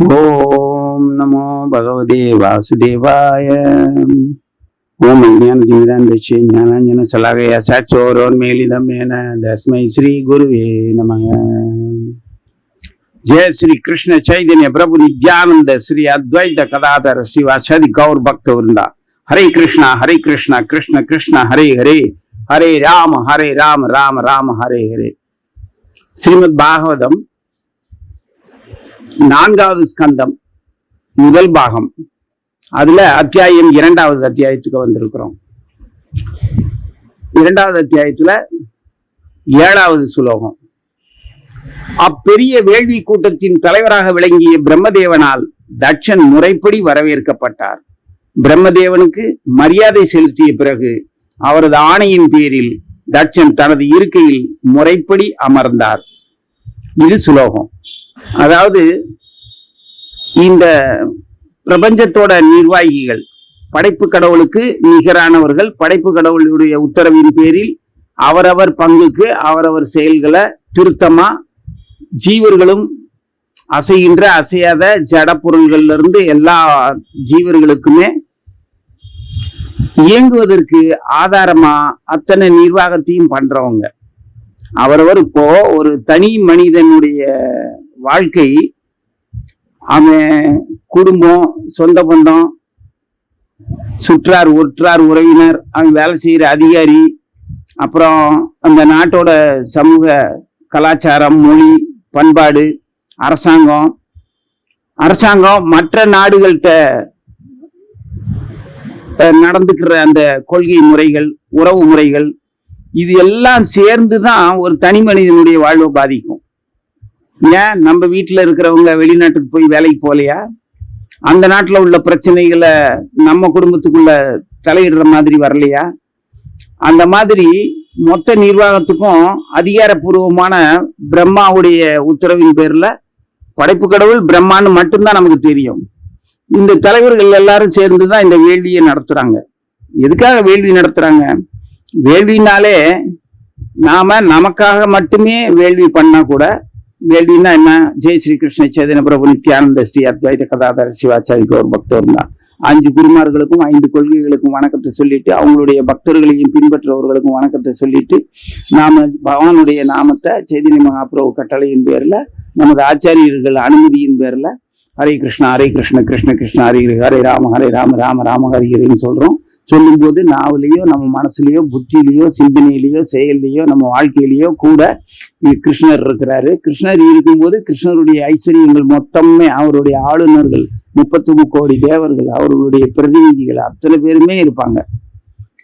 ஓம் நமோ பகவதே வாசுதேவாய ஓம் அஜானதிமிராந்தட்சி ஞானாஞ்சன சலாகய சாட்சோரோன்மேலிதமேன தஸ்மை ஸ்ரீ குருவே நமக जय श्री कृष्ण चैतन्य प्रभु नित्यानंद श्री अद्वैत कदाधर शिवाचादि गौर भक्त वृंदा हरे कृष्णा हरे कृष्णा कृष्ण कृष्ण हरे हरे हरे राम हरे राम राम राम हरे हरे श्रीमद् பாகவதம் நான்காவது ஸ்கந்தம் முதல் பாகம். அதுல அத்தியாயம் இரண்டாவது அத்தியாயத்துக்கு வந்திருக்கிறோம். இரண்டாவது அத்தியாயத்துல ஏழாவது சுலோகம். அப்பெரிய வேள்வி கூட்டத்தின் தலைவராக விளங்கிய பிரம்மதேவனால் தட்சன் முறைப்படி வரவேற்கப்பட்டார். பிரம்மதேவனுக்கு மரியாதை செலுத்திய பிறகு அவரது ஆணையின் பேரில் தட்சன் தனது இருக்கையில் முறைப்படி அமர்ந்தார். இது சுலோகம். அதாவது இந்த பிரபஞ்சத்தோட நிர்வாகிகள் படைப்பு கடவுளுக்கு நிகரானவர்கள் படைப்பு கடவுளுடைய உத்தரவின் பேரில் அவரவர் பங்குக்கு அவரவர் செயல்களை திருத்தமா ஜீவர்களும் அசைகின்ற அசையாத ஜட பொருள்கள்ல இருந்து எல்லா ஜீவர்களுக்குமே இயங்குவதற்கு ஆதாரமா அத்தனை நிர்வாகத்தையும் பண்றவங்க. அவரவர் இப்போ ஒரு தனி மனிதனுடைய வாழ்க்கை அவன் குடும்பம் சொந்த பந்தம் சுற்றார் ஒற்றார் உறவினர் அவன் வேலை செய்கிற அதிகாரி அப்புறம் அந்த நாட்டோட சமூக கலாச்சாரம் மொழி பண்பாடு அரசாங்கம். அரசாங்கம் மற்ற நாடுகள்கிட்ட நடந்துக்கிற அந்த கொள்கை முறைகள் உறவு முறைகள் இது எல்லாம் சேர்ந்து தான் ஒரு தனி மனிதனுடைய வாழ்வை பாதிக்கும். ஏன் நம்ம வீட்டில் இருக்கிறவங்க வெளிநாட்டுக்கு போய் வேலைக்கு போகலையா? அந்த நாட்டில் உள்ள பிரச்சனைகளை நம்ம குடும்பத்துக்குள்ள தலையிடுற மாதிரி வரலையா? அந்த மாதிரி மொத்த நிர்வாகத்துக்கும் அதிகாரப்பூர்வமான பிரம்மாவுடைய உத்தரவின் பேரில் படைப்பு கடவுள் பிரம்மான்னு மட்டும்தான் நமக்கு தெரியும். இந்த தலைவர்கள் எல்லாரும் சேர்ந்து தான் இந்த வேள்வியை நடத்துகிறாங்க எதுக்காக வேள்வி நடத்துகிறாங்க வேள்வினாலே நாம் நமக்காக மட்டுமே வேள்வி பண்ணால் கூட வேள்வின்னா என்ன ஜெய் ஸ்ரீ கிருஷ்ண சேதன பிரபு நித்யானந்த ஸ்ரீ அத்வைத கதாதர சிவாச்சாரி கௌர் பக்தர் தான் அஞ்சு குருமார்களுக்கும் ஐந்து கொள்கைகளுக்கும் வணக்கத்தை சொல்லிட்டு அவங்களுடைய பக்தர்களையும் பின்பற்றுறவர்களுக்கும் வணக்கத்தை சொல்லிட்டு நாம பகவானுடைய நாமத்தை சைதன்ய மகாபிரபு கட்டளையின் பேர்ல நமது ஆச்சாரியர்கள் அனுமதியின் பேர்ல ஹரே கிருஷ்ணா ஹரே கிருஷ்ண கிருஷ்ண கிருஷ்ண ஹரே ஹரி ஹரே ராம ஹரே ராம ராம ராம ஹரி ஹரின்னு சொல்றோம் சொல்லும்போது நாவலையோ நம்ம மனசுலயோ புத்தியிலையோ சிந்தனையிலையோ செயல்லையோ நம்ம வாழ்க்கையிலையோ கூட கிருஷ்ணர் இருக்கிறாரு. கிருஷ்ணர் இருக்கும்போது கிருஷ்ணருடைய ஐஸ்வர்யங்கள் மொத்தமே அவருடைய ஆளுநர்கள் முப்பத்தி கோடி தேவர்கள் அவர்களுடைய பிரதிநிதிகள் அத்தனை பேருமே இருப்பாங்க.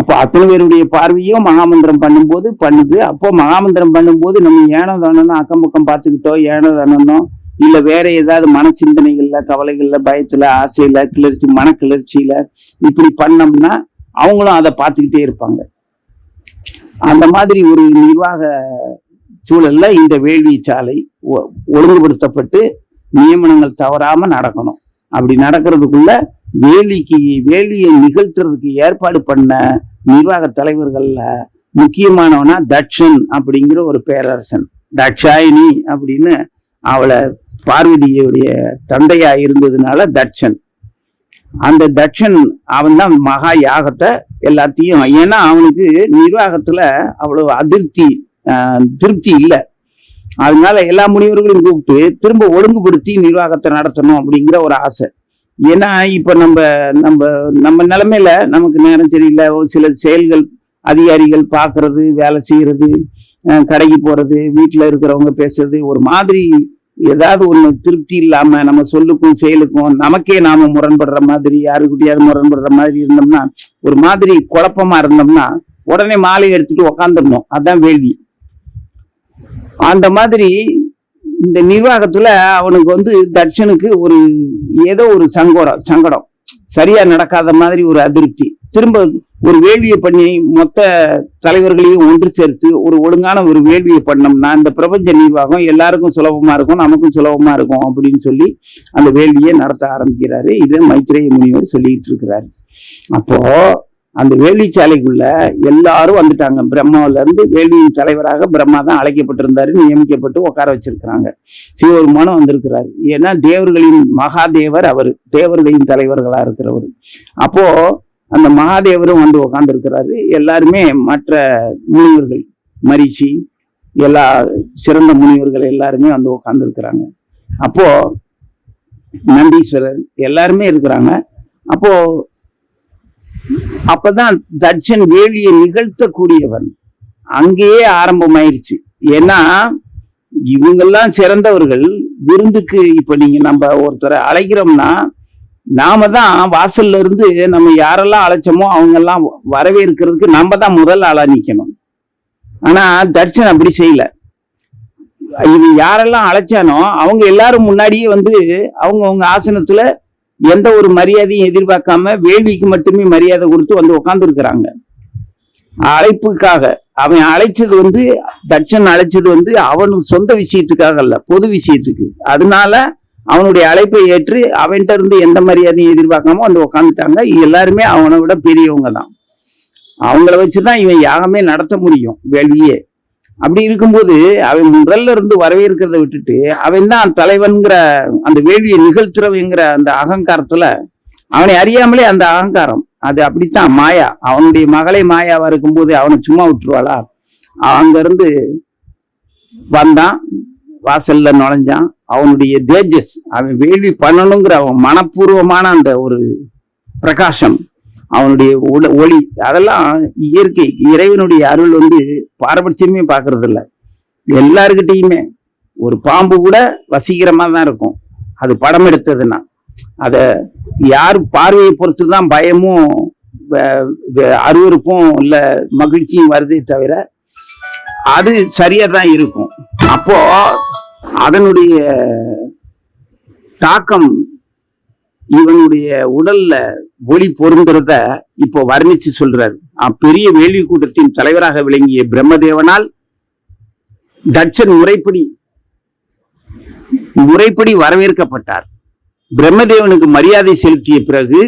அப்போ அத்தனை பேருடைய பார்வையும் மகாமந்திரம் பண்ணும்போது பண்ணுது. அப்போ மகாமந்திரம் பண்ணும்போது நம்ம ஏனோ தானோ அக்கம் பக்கம் பார்த்துக்கிட்டோ ஏனோ தானோ இல்ல வேற ஏதாவது மன சிந்தனைகள்ல கவலைகள்ல பயத்துல ஆசையில கிளர்ச்சி மன கிளர்ச்சியில இப்படி பண்ணோம்னா அவங்களும் அதை பார்த்துக்கிட்டே இருப்பாங்க. அந்த மாதிரி ஒரு நிர்வாக சூழல்ல இந்த வேள்வி சாலை ஒழுங்குபடுத்தப்பட்டு நியமனங்கள் தவறாம நடக்கணும். அப்படி நடக்கிறதுக்குள்ள வேலிக்கு வேலியை நிகழ்த்துறதுக்கு ஏற்பாடு பண்ண நிர்வாக தலைவர்கள்ல முக்கியமானவனா தட்சன் அப்படிங்கிற ஒரு பேரரசன். தட்சாயினி அப்படின்னு அவளை பார்வதியுடைய தந்தையா இருந்ததுனால தட்சன். அந்த தட்சன் அவன் தான் மகா யாகத்தை எல்லாத்தையும் ஏன்னா அவனுக்கு நிர்வாகத்துல அவ்வளவு அதிருப்தி திருப்தி இல்லை. அதனால எல்லா முனிவர்களையும் கூப்பிட்டு திரும்ப ஒழுங்குபடுத்தி நிர்வாகத்தை நடத்தணும் அப்படிங்கிற ஒரு ஆசை. ஏன்னா இப்ப நம்ம நம்ம நம்ம நிலைமையில நமக்கு நேரம் சரியில்லை. சில செயல்கள் அதிகாரிகள் பார்க்கறது வேலை செய்யறது கடைக்கு போறது வீட்டில் இருக்கிறவங்க பேசுறது ஒரு மாதிரி ஏதாவது ஒன்று திருப்தி இல்லாம நம்ம சொல்லுக்கும் செயலுக்கும் நமக்கே நாம முரண்படுற மாதிரி யாருக்கிட்டையாவது முரண்படுற மாதிரி இருந்தோம்னா ஒரு மாதிரி குழப்பமா இருந்தோம்னா உடனே மாலை எடுத்துட்டு உக்காந்துடணும். அதான் வேள்வி. அந்த மாதிரி இந்த நிர்வாகத்துல அவனுக்கு வந்து தர்ஷனுக்கு ஒரு ஏதோ ஒரு சங்கடம் சங்கடம். சரியா நடக்காத மாதிரி ஒரு அதிருப்தி. திரும்ப ஒரு வேள்வியை பண்ணி மொத்த தலைவர்களையும் ஒன்று சேர்த்து ஒரு ஒழுங்கான ஒரு வேள்வியை பண்ணோம்னா இந்த பிரபஞ்ச நிர்வாகம் எல்லாருக்கும் சுலபமா இருக்கும் நமக்கும் சுலபமா இருக்கும் அப்படின்னு சொல்லி அந்த வேள்வியை நடத்த ஆரம்பிக்கிறாரு. இது மைத்ரேய முனிவர் சொல்லிட்டு இருக்கிறாரு. அப்போ அந்த வேள்வி சாலைக்குள்ள எல்லாரும் வந்துட்டாங்க. பிரம்மாவில இருந்து வேள்வியின் தலைவராக பிரம்மா தான் அழைக்கப்பட்டிருந்தாரு நியமிக்கப்பட்டு உட்கார வச்சிருக்கிறாங்க. சிவபெருமானும் வந்திருக்கிறாரு. ஏன்னா தேவர்களின் மகாதேவர் அவர். தேவர்களின் தலைவர்களா இருக்கிறவர். அப்போ அந்த மகாதேவரும் வந்து உக்காந்துருக்கிறாரு. எல்லாருமே மற்ற முனிவர்கள் மரிச்சி எல்லா சிறந்த முனிவர்கள் எல்லாருமே வந்து உக்காந்துருக்கிறாங்க. அப்போ நந்தீஸ்வரர் எல்லாருமே இருக்கிறாங்க. அப்போ அப்பதான் தட்சன் வேலியை நிகழ்த்தக்கூடியவன் அங்கேயே ஆரம்பமாயிருச்சு. ஏன்னா இவங்கெல்லாம் சிறந்தவர்கள் விருந்துக்கு இப்ப நீங்க நம்ம ஒருத்தரை அழைக்கிறோம்னா நாம தான் வாசல்ல இருந்து நம்ம யாரெல்லாம் அழைச்சோமோ அவங்க எல்லாம் வரவேற்கிறதுக்கு நம்ம தான் முதல் ஆளா நிக்கணும். ஆனா தர்ஷன் அப்படி செய்யல. இவன் யாரெல்லாம் அழைச்சானோ அவங்க எல்லாரும் முன்னாடியே வந்து அவங்க அவங்க ஆசனத்துல எந்த ஒரு மரியாதையும் எதிர்பார்க்காம வேள்விக்கு மட்டுமே மரியாதை கொடுத்து வந்து உட்காந்துருக்கிறாங்க அழைப்புக்காக அவன் அழைச்சது வந்து தட்சன் அழைச்சது வந்து அவனுக்கு சொந்த விஷயத்துக்காக அல்ல பொது விஷயத்துக்கு. அதனால அவனுடைய அழைப்பை ஏற்று அவன்கிட்ட இருந்து எந்த மரியாதையும் எதிர்பார்க்காம வந்து உட்காந்துட்டாங்க எல்லாருமே அவனை விட பெரியவங்க தான். அவங்கள வச்சுதான் இவன் யாகமே நடத்த முடியும் வேள்வியே. அப்படி இருக்கும்போது அவன் முதல்ல இருந்து வரவேற்கிறத விட்டுட்டு அவன் தான் தலைவன்கிற அந்த வேள்வியை நிகழ்த்துறவங்கிற அந்த அகங்காரத்துல அவனை அறியாமலே அந்த அகங்காரம். அது அப்படித்தான் மாயா. அவனுடைய மகளை மாயாவா இருக்கும்போது அவனை சும்மா விட்டுருவாளா? அங்க இருந்து வந்தான் வாசல்ல நுழைஞ்சான். அவனுடைய தேஜஸ் அவன் வேள்வி பண்ணணுங்கிற அவன் மனப்பூர்வமான அந்த ஒரு பிரகாசம் அவனுடைய உட ஒளி அதெல்லாம் இயற்கை இறைவனுடைய அருள் வந்து பாரபட்சமே பார்க்கறது இல்லை எல்லாருக்கிட்டையுமே ஒரு பாம்பு கூட வசீகரமாக தான் இருக்கும். அது படம் எடுத்ததுன்னா அதை யார் பார்வையை பொறுத்து தான் பயமும் அருவறுப்பும் இல்லை அருவருப்பும் மகிழ்ச்சியும் வருதே தவிர அது சரியாக தான் இருக்கும். அப்போது அதனுடைய தாக்கம் இவனுடைய உடல்ல ஒளி பொருந்துறத இப்போ வர்ணிச்சு சொல்றார். அப்பெரிய வேள்வி கூட்டத்தின் தலைவராக விளங்கிய பிரம்மதேவனால் தட்சன் முறைப்படி முறைப்படி வரவேற்கப்பட்டார். பிரம்மதேவனுக்கு மரியாதை செலுத்திய பிறகு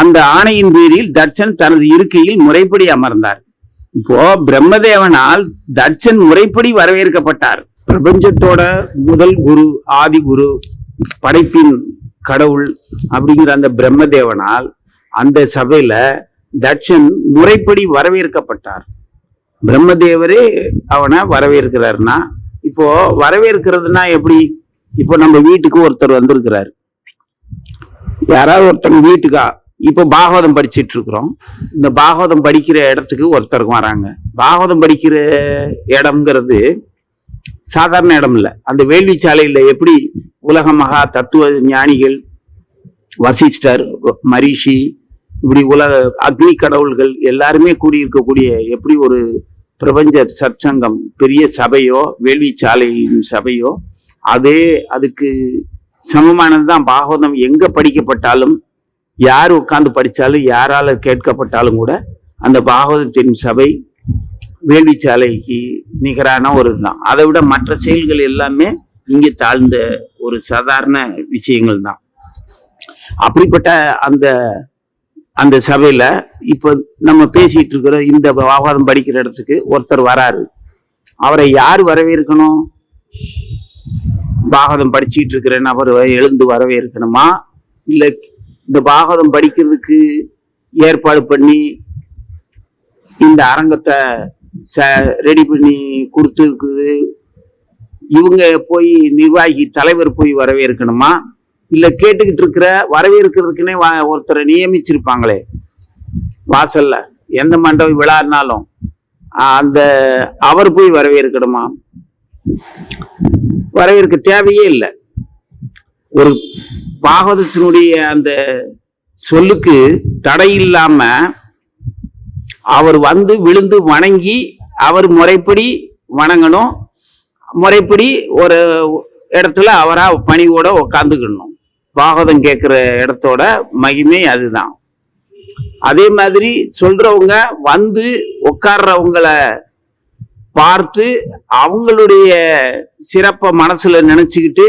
அந்த ஆணையின் பேரில் தட்சன் தனது இருக்கையில் முறைப்படி அமர்ந்தார். இப்போ பிரம்மதேவனால் தட்சன் முறைப்படி வரவேற்கப்பட்டார். பிரபஞ்சத்தோட முதல் குரு ஆதி குரு படைப்பின் கடவுள் அப்படிங்கிற அந்த பிரம்மதேவனால் அந்த சபையில தட்சன் முறைப்படி வரவேற்கப்பட்டார். பிரம்மதேவரே அவனை வரவேற்கிறாருன்னா இப்போ வரவேற்கிறதுனா எப்படி? இப்போ நம்ம வீட்டுக்கு ஒருத்தர் வந்திருக்கிறார். யாராவது ஒருத்தங்க வீட்டுக்கா? இப்போ பாகவதம் படிச்சுட்டு இருக்கிறோம் இந்த பாகவதம் படிக்கிற இடத்துக்கு ஒருத்தருக்கு வராங்க. பாகவதம் படிக்கிற இடம்ங்கிறது சாதாரண இடம் இல்லை அந்த வேள்வி சாலையில் எப்படி உலக மகா தத்துவ ஞானிகள் வசிஷ்டர் மரிஷி இப்படி உலக அக்னி கடவுள்கள் எல்லாருமே கூடியிருக்கக்கூடிய எப்படி ஒரு பிரபஞ்ச சற்சங்கம் பெரிய சபையோ வேள்வி சாலையின் சபையோ அதே அதுக்கு சமமானது தான். பாகவதம் எங்கே படிக்கப்பட்டாலும் யார் உட்காந்து படித்தாலும் யாரால் கேட்கப்பட்டாலும் கூட அந்த பாகவதத்தின் சபை வேள்வி சாலைக்கு நிகரான ஒரு இதுதான் அதை விட மற்ற செயல்கள் எல்லாமே இங்கே தாழ்ந்த ஒரு சாதாரண விஷயங்கள் தான் அப்படிப்பட்ட அந்த அந்த சபையில் இப்போ நம்ம பேசிகிட்டு இருக்கிற இந்த பாகவதம் படிக்கிற இடத்துக்கு ஒருத்தர் வராரு. அவரை யார் வரவேற்கணும்? பாகவதம் படிச்சுக்கிட்டு இருக்கிற நபர் எழுந்து வரவேற்கணுமா? இல்லை இந்த பாகவதம் படிக்கிறதுக்கு ஏற்பாடு பண்ணி இந்த அரங்கத்தை ச ரெடி பண்ணி கொடுத்துருக்குது இவங்க போய் நிர்வாகி தலைவர் போய் வரவேற்கணுமா? இல்லை கேட்டுக்கிட்டு இருக்கிற வரவேற்கிறதுக்குன்னே வா ஒருத்தரை நியமிச்சிருப்பாங்களே? வாசல்ல எந்த மண்டபம் விழானாலும் அந்த அவர் போய் வரவேற்கணுமா? வரவேற்க தேவையே இல்லை. ஒரு பாகவதத்தினுடைய அந்த சொல்லுக்கு தடை இல்லாமல் அவர் வந்து விழுந்து வணங்கி அவர் முறைப்படி வணங்கணும். முறைப்படி ஒரு இடத்துல அவராக பணிவோட உக்காந்துக்கணும். பாகவதம் கேட்குற இடத்தோட மகிமை அதுதான். அதே மாதிரி சொல்றவங்க வந்து உட்கார்றவங்கள பார்த்து அவங்களுடைய சிறப்பை மனசுல நினைச்சுக்கிட்டு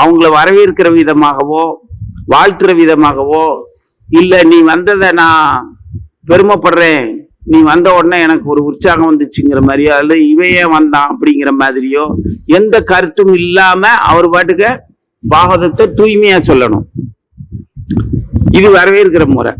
அவங்கள வரவேற்கிற விதமாகவோ வாழ்த்துற விதமாகவோ இல்லை நீ வந்ததை நான் பெருமைப்படுறேன். நீ வந்த உடனே எனக்கு ஒரு உற்சாகம் வந்துச்சுங்கிற மாதிரியோ அல்லது இவன் வந்தான் அப்படிங்கிற மாதிரியோ எந்த கருத்தும் இல்லாம அவர் பாட்டுக்க பாகவதத்தை தூய்மையா சொல்லணும். இது வரவேற்கிற முறை.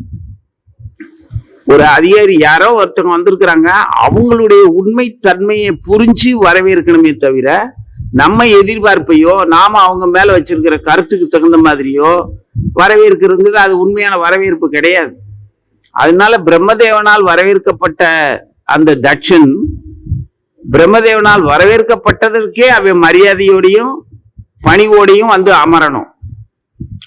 ஒரு அதிகாரி யாரோ ஒருத்தவங்க வந்திருக்கிறாங்க அவங்களுடைய உண்மை தன்மையை புரிஞ்சு வரவேற்கணுமே தவிர நம்ம எதிர்பார்ப்பையோ நாம அவங்க மேல வச்சிருக்கிற கருத்துக்கு தகுந்த மாதிரியோ வரவேற்கிறது அது உண்மையான வரவேற்பு கிடையாது. அதனால பிரம்மதேவனால் வரவேற்கப்பட்ட அந்த தட்சன் பிரம்மதேவனால் வரவேற்கப்பட்டதற்கே அவன் மரியாதையோடையும் பணிவோடையும் வந்து அமரணும்.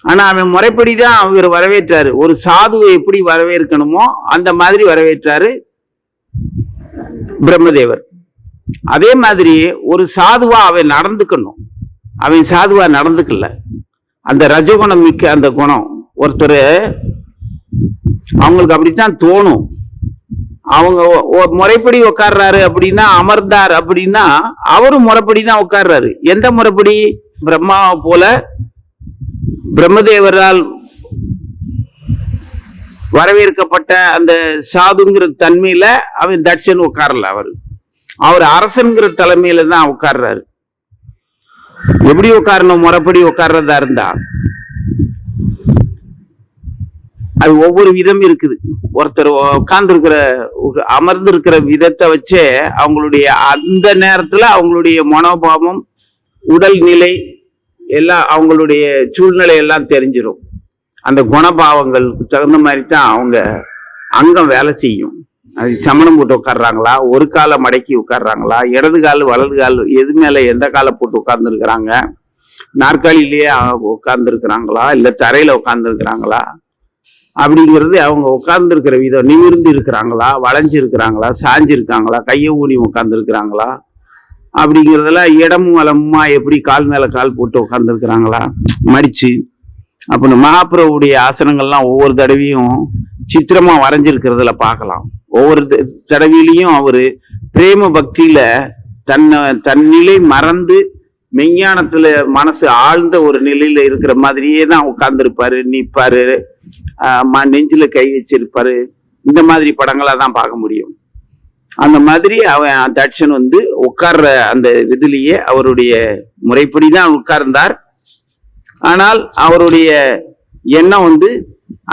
ஆனா அவன் முறைப்படி தான் அவர் வரவேற்றாரு. ஒரு சாதுவை எப்படி வரவேற்கணுமோ அந்த மாதிரி வரவேற்றாரு பிரம்மதேவர். அதே மாதிரி ஒரு சாதுவா அவன் நடந்துக்கணும். அவன் சாதுவா நடந்துக்கல. அந்த ரஜகுணம் மிக்க அந்த குணம். ஒருத்தர் அவங்களுக்கு அப்படித்தான் தோணும். அவங்க முறைப்படி உட்கார்றாரு அப்படின்னா அமர்ந்தார் அப்படின்னா அவரும் முறைப்படி தான் உட்கார்றாரு எந்த முறைப்படி? பிரம்மாவை போல பிரம்மதேவரால் வரவேற்கப்பட்ட அந்த சாதுங்கிற தன்மையில அவன் தட்சன் உட்காரல அவர். அவர் அரசன்கிற தலைமையில தான் உட்கார்றாரு எப்படி உட்காரணும் முறைப்படி உட்கார்றதா இருந்தா. அது ஒவ்வொரு விதம் இருக்குது. ஒருத்தர் உட்கார்ந்துருக்கிற அமர்ந்திருக்கிற விதத்தை வச்சே அவங்களுடைய அந்த நேரத்தில் அவங்களுடைய மனோபாவம் உடல் நிலை எல்லாம் அவங்களுடைய சூழ்நிலை எல்லாம் தெரிஞ்சிடும் அந்த குணபாவங்களுக்கு தகுந்த மாதிரி தான் அவங்க அங்கம் வேலை செய்யும். அது சமணம் போட்டு உட்கார்றாங்களா? ஒரு காலை மடக்கி உட்கார்றாங்களா? இடது கால் வலது கால் எது மேலே எந்த காலை போட்டு உட்கார்ந்துருக்குறாங்க? நாற்காலியிலேயே உட்கார்ந்துருக்குறாங்களா? இல்லை தரையில் உட்கார்ந்துருக்குறாங்களா? அப்படிங்கிறது அவங்க உட்கார்ந்துருக்கிற விதம். நிமிர்ந்து இருக்கிறாங்களா வளைஞ்சு இருக்கிறாங்களா கையை ஊனி உட்காந்துருக்கிறாங்களா அப்படிங்கிறதெல்லாம் இடமும் வளமுமா எப்படி கால் மேலே கால் போட்டு உட்காந்துருக்குறாங்களா மடித்து அப்போ இந்த ஆசனங்கள்லாம் ஒவ்வொரு தடவையும் சித்திரமாக வரைஞ்சிருக்கிறதுல பார்க்கலாம். ஒவ்வொரு த- தடவையிலையும் அவர் பிரேம பக்தியில் தன்னை தன் நிலை மறந்து மெஞ்ஞானத்துல மனசு ஆழ்ந்த ஒரு நிலையில இருக்கிற மாதிரியே தான் உட்கார்ந்துருப்பாரு நிற்பாரு நெஞ்சில கை வச்சிருப்பாரு. இந்த மாதிரி படங்களா தான் பார்க்க முடியும். அந்த மாதிரி அவன் தட்சன் வந்து உட்கார்ற அந்த விதிலேயே அவருடைய முறைப்படி தான் உட்கார்ந்தார். ஆனால் அவருடைய எண்ணம் வந்து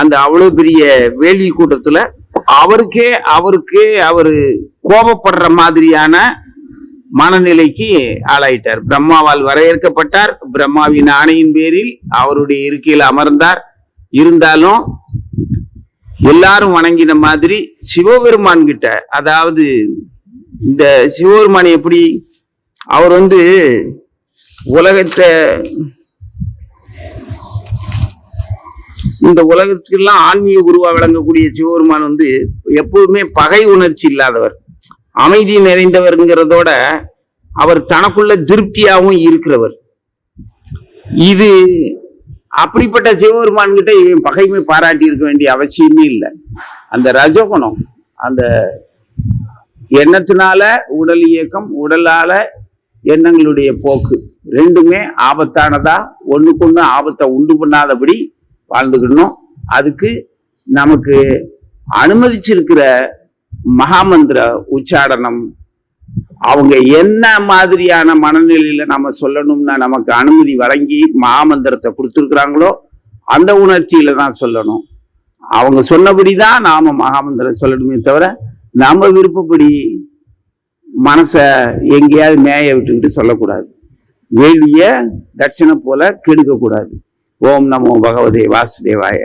அந்த அவ்வளவு பெரிய வேள்வி கூட்டத்துல அவருக்கே அவருக்கே அவரு கோபப்படுற மாதிரியான மனநிலைக்கு ஆளாயிட்டார். பிரம்மாவால் வரையறுக்கப்பட்டார். பிரம்மாவின் ஆணையின் பேரில் அவருடைய இருக்கையில் அமர்ந்தார். இருந்தாலும் எல்லாரும் வணங்கின மாதிரி சிவபெருமான் கிட்ட அதாவது இந்த சிவபெருமான் எப்படி அவர் வந்து உலகத்தை இந்த உலகத்துக்கெல்லாம் ஆன்மீக குருவா விளங்கக்கூடிய சிவபெருமான் வந்து எப்பவுமே பகை உணர்ச்சி இல்லாதவர். அமைதி நிறைந்தவர்ங்கிறதோட அவர் தனக்குள்ள திருப்தியாகவும் இருக்கிறவர். இது அப்படிப்பட்ட சிவபெருமான் கிட்ட இவன் பகைமை பாராட்டி இருக்க வேண்டிய அவசியமே இல்லை. அந்த ரஜகுணம் அந்த எண்ணத்தினால உடல் இயக்கம் உடலால எண்ணங்களுடைய போக்கு ரெண்டுமே ஆபத்தானதா? ஒண்ணுக்கொண்ணு ஆபத்தை உண்டு பண்ணாதபடி வாழ்ந்துக்கணும். அதுக்கு நமக்கு அனுமதிச்சிருக்கிற மகாமந்திர உச்சாடனம் அவங்க என்ன மாதிரியான மனநிலையில நம்ம சொல்லணும்னா நமக்கு அனுமதி வழங்கி மகாமந்திரத்தை கொடுத்துருக்குறாங்களோ அந்த உணர்ச்சியில தான் சொல்லணும். அவங்க சொன்னபடி தான் நாம மகாமந்திரம் சொல்லணுமே தவிர நம்ம விருப்பப்படி மனசை எங்கேயாவது மேய விட்டுக்கிட்டு சொல்லக்கூடாது. வேள்விய தட்சணை போல கெடுக்கக்கூடாது. ஓம் நமோ பகவதே வாசுதேவாய.